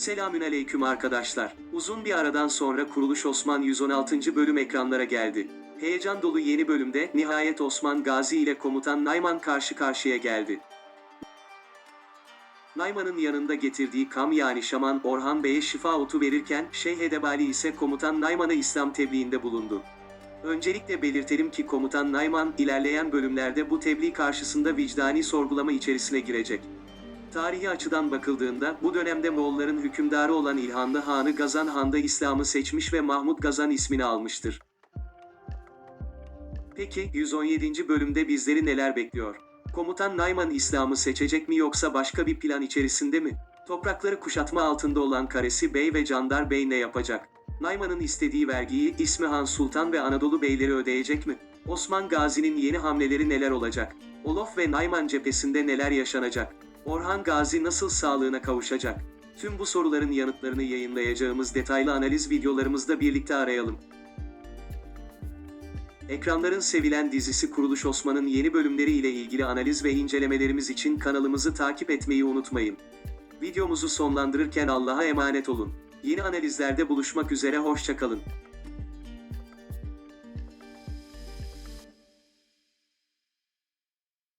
Selamünaleyküm arkadaşlar. Uzun bir aradan sonra Kuruluş Osman 116. bölüm ekranlara geldi. Heyecan dolu yeni bölümde nihayet Osman Gazi ile komutan Nayman karşı karşıya geldi. Nayman'ın yanında getirdiği kam yani şaman Orhan Bey'e şifa otu verirken Şeyh Edebali ise komutan Nayman'a İslam tebliğinde bulundu. Öncelikle belirtelim ki komutan Nayman ilerleyen bölümlerde bu tebliğ karşısında vicdani sorgulama içerisine girecek. Tarihi açıdan bakıldığında bu dönemde Moğolların hükümdarı olan İlhanlı Hanı Gazan Han'da İslam'ı seçmiş ve Mahmud Gazan ismini almıştır. Peki 117. bölümde bizleri neler bekliyor? Komutan Nayman İslam'ı seçecek mi yoksa başka bir plan içerisinde mi? Toprakları kuşatma altında olan Karesi Bey ve Candar Bey ne yapacak? Nayman'ın istediği vergiyi İsmihan Sultan ve Anadolu Beyleri ödeyecek mi? Osman Gazi'nin yeni hamleleri neler olacak? Olof ve Nayman cephesinde neler yaşanacak? Orhan Gazi nasıl sağlığına kavuşacak? Tüm bu soruların yanıtlarını yayınlayacağımız detaylı analiz videolarımızda birlikte arayalım. Ekranların sevilen dizisi Kuruluş Osman'ın yeni bölümleri ile ilgili analiz ve incelemelerimiz için kanalımızı takip etmeyi unutmayın. Videomuzu sonlandırırken Allah'a emanet olun. Yeni analizlerde buluşmak üzere hoşçakalın.